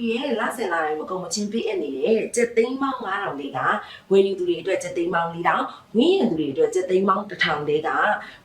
agree ရဲ့လဆင်လာတိုင်းမကုန်မချင်းပေးအပ်နေတဲ့စက်သိန်းပေါင်း9000လေးကဝယ်ယူသူတွေအတွက်စက်သိန်းပေါင်း4000ဝင်းရသူတွေအတွက်စက်သိန်းပေါင်း1000လေးက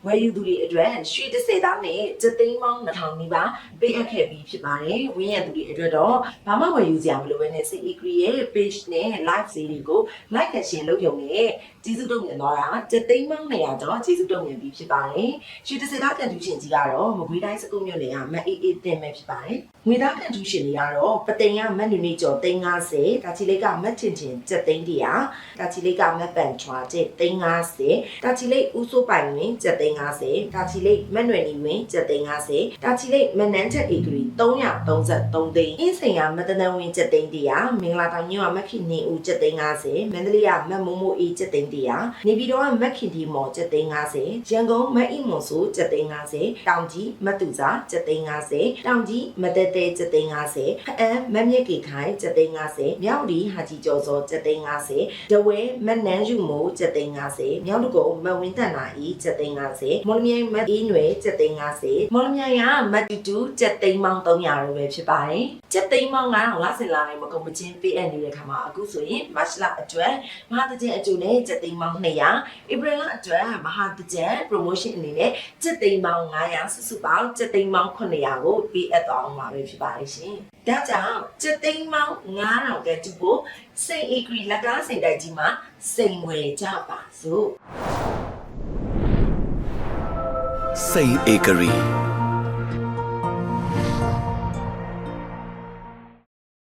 ဝယ်ယူသူတွေအတွက်ရွှေ30သားနဲ့စက်သိန်းပေါင်း2000နီးပါးပေးအပ်ခဲ့ပြီးဖြစ်ပါတယ်ဝင်းရသူတွေအတွက်တော့ဘာမှဝယ်ယူစရာမလိုဘဲနဲ့ Say agree ရဲ့ page နဲ့ live စီးတွေကို like နဲ့ share လုပ်ရုံနဲ့ကျေးဇူးတုံ့ပြန်သွားတာစက်သိန်းပေါင်း200ကျော်ကျေးဇူးတုံ့ပြန်ပြီးဖြစ်ပါတယ်ရွှေ30သားကန်တူရှင်ကြီးကတော့မကွေးတိုင်းစကုမြို့နယ်ကမအေးအေးတင်မဲ့ဖြစ်ပါတယ်ငွေသားကန်တူရှင်တွေကတော့ပသိမ်ကမက်နူနီကျော်350တာချီလိတ်ကမက်ချင်ချင်စက်သိန်း100တာချီလိတ်ကမက်ပန်ချွာကျက်350တာချီလိတ်ဦးစိုးပိုင်ဝင်စက်သိန်း50တာချီလိတ်မက်နွယ်နီဝင်စက်သိန်း50တာချီလိတ်မနန်းချက်ဧကရီ333သိန်းအင်းစိန်ကမတနန်ဝင်စက်သိန်း100မင်္ဂလာတောင်ညကမက်ခင်နေဦးစက်သိန်း50မန္တလေးကမက်မိုးမိုးအေးစက်သိန်း100နေပြည်တော်ကမက်ခင်ဒီမော်စက်သိန်း50ရန်ကုန်မက်အီမွန်ဆိုစက်သိန်း50တောင်ကြီးမတ်တူစာစက်သိန်း50တောင်ကြီးမတဲတဲစက်သိန်း50ဖအံမက်မြက်ကေခိုင်စက်သိန်း50မြောက်ဒီဟာကြီးကျော်စောစက်သိန်း50ဒဝဲမက်နန်းယူမိုးစက်သိန်း50မြောက်တကုံမက်ဝင်းတန်နာဤစက်သိန်း50မော်လမြိုင်မက်အေးနွယ်စက်သိန်း50မော်လမြိုင်ကမက်တူတူစက်သိန်းပေါင်း300လိုပဲဖြစ်ပါတယ်စက်သိန်းပေါင်း9000လဆင်လာတိုင်းမကုန်မချင်းပေးအပ်နေတဲ့ခါမှာအခုဆိုရင်မတ်လအတွက်မဟာတကြအကျိုးနဲ့စက်သိန်းပေါင်း200ဧပြီလအတွက်မဟာတကြ promotion အနေနဲ့စက်သိန်းပေါင်း900စုစုပေါင်းစက်သိန်းပေါင်း900ကိုပေးအပ်သွားအောင်ပါပဲဖြစ်ပါတယ်ရှင်ဒါကြောင့်စက်သိန်းပေါင်း9000ကတူဖို့စိန်ဧကရီလက်ကားစိန်တိုက်ကြီးမှာစိန်ဝယ်ကြပါစို့စိန်ဧကရီ